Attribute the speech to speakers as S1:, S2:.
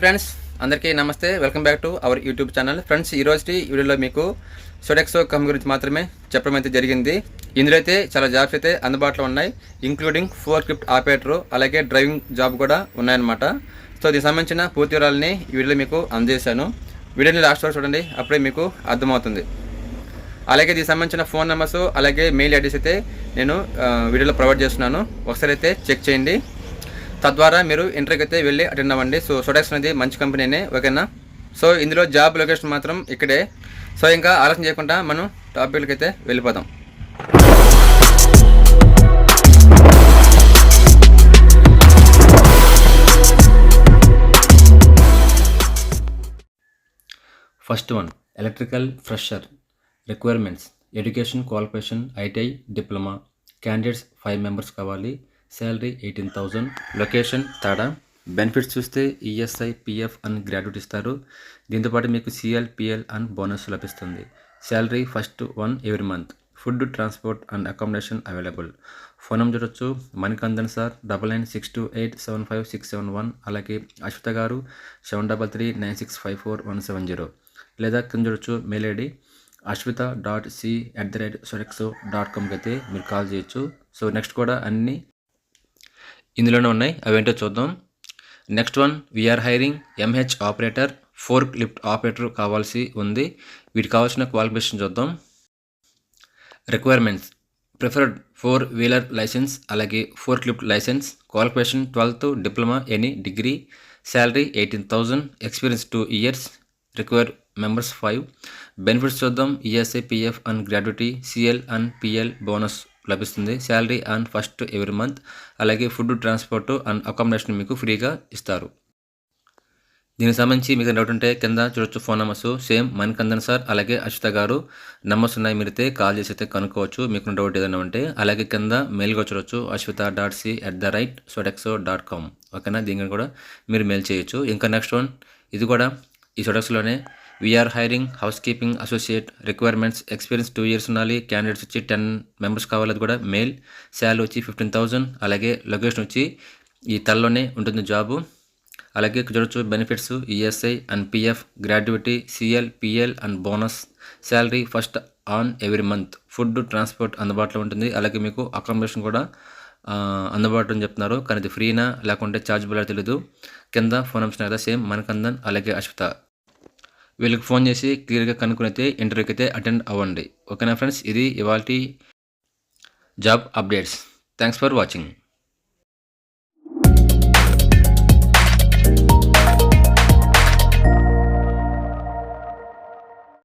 S1: Friends అందరికీ నమస్తే. Welcome back to our YouTube channel friends ఈ రోజు వీడియోలో మీకు సొడెక్సో కమ్ గురించి మాత్రమే చెప్పడం అయితే జరిగింది. ఇందులో అయితే చాలా జాబ్స్ అయితే అందుబాటులో ఉన్నాయి ఇంక్లూడింగ్ ఫోర్ క్రిప్ట్ ఆపరేటర్ అలాగే డ్రైవింగ్ జాబ్ కూడా ఉన్నాయన్నమాట. సో దీనికి సంబంధించిన పూర్తి వివరాలని ఈ వీడియోలో మీకు అందజేశాను. వీడియోని లాస్ట్ వరకు చూడండి అప్పుడే మీకు అర్థమవుతుంది. అలాగే దీనికి సంబంధించిన ఫోన్ నెంబర్స్ అలాగే మెయిల్ అడ్రస్ అయితే నేను వీడియోలో ప్రొవైడ్ చేస్తున్నాను. ఒకసారి అయితే చెక్ చేయండి. తద్వారా మీరు ఇంటర్వ్యూకి అయితే వెళ్ళి అటెండ్ అవ్వండి. సో సోడాక్స్ అనేది మంచి కంపెనీనే ఓకేనా సో ఇందులో జాబ్ లొకేషన్ మాత్రం ఇక్కడే. సో ఇంకా ఆలోచన చేయకుండా మనం టాపిక్లకి అయితే వెళ్ళిపోదాం. First one electrical fresher requirements education qualification ITI diploma candidates five members కావాలి. Salary eighteen thousand location Tada? Benefits చూస్తే ఈఎస్ఐ పిఎఫ్ అని గ్రాడ్యుయేట్ ఇస్తారు. దీంతోపాటు మీకు సిఎల్ పిఎల్ అండ్ బోనస్ లభిస్తుంది. Salary first one every month. Food transport and accommodation available. Phone number చూడొచ్చు. Manikandan sir double nine six two eight seven five six seven one. అలాగే అశ్విత గారు seven double three nine six five four one seven zero. లేదా కింద చూడొచ్చు mail ID Ashwitha dot c at the rate Sodexo dot కామ్కి అయితే మీరు call చేయొచ్చు. So next కూడా అన్నీ ఇందులోనే ఉన్నాయి. అవేంటో చూద్దాం. Next one we're hiring MH operator forklift operator కావాల్సి ఉంది. వీటికి కావాల్సిన క్వాలిఫికేషన్ చూద్దాం. Requirements preferred four wheeler license అలాగే forklift license qualification twelfth diploma any degree salary eighteen thousand experience two years require members five benefits చూద్దాం. ESI PF and gratuity CL and PL bonus లభిస్తుంది. Salary and first every month. అలాగే food transport and accommodation మీకు ఫ్రీగా ఇస్తారు. దీనికి సంబంధించి మీకు doubt ఉంటే కింద చూడొచ్చు phone numbers. Same Manikandan sir అలాగే అశ్విత గారు నెంబర్స్ ఉన్నాయి. మీరైతే కాల్ చేసి అయితే కనుక్కోవచ్చు. మీకు డౌట్ ఏదైనా ఉంటే అలాగే కింద మెయిల్గా చూడొచ్చు Ashwitha dot c at the rate Sodexo dot com. ఓకేనా? దీనికి కూడా మీరు మెయిల్ చేయొచ్చు. ఇంకా నెక్స్ట్ వన్ ఇది కూడా ఈ సొడెక్స్లోనే we're hiring housekeeping associate requirements experience two years ఉండాలి క్యాండిడేట్స్ వచ్చి టెన్ మెంబర్స్ కావాలి అది కూడా మెయిల్ శాలరీ వచ్చి ఫిఫ్టీన్ థౌజండ్ అలాగే లొకేషన్ వచ్చి ఈ తలలోనే ఉంటుంది జాబు అలాగే చూడొచ్చు benefits ESI and PF gratuity CL PL and bonus salary first on every month food transport అందుబాటులో ఉంటుంది. అలాగే మీకు అకామిడేషన్ కూడా అందుబాటులో అని చెప్తున్నారు. కానీ ఇది ఫ్రీనా లేకుంటే ఛార్జబుల్ తెలీదు. కింద ఫోన్ నెంబర్స్ కదా సేమ్ మనకందన్ అలాగే అశ్విత. వీళ్ళకి ఫోన్ చేసి క్లియర్గా కనుక్కుని అయితే ఇంటర్వ్యూకి అయితే అటెండ్ అవ్వండి. ఓకేనా ఫ్రెండ్స్? ఇది ఇవాళ job updates. Thanks for watching.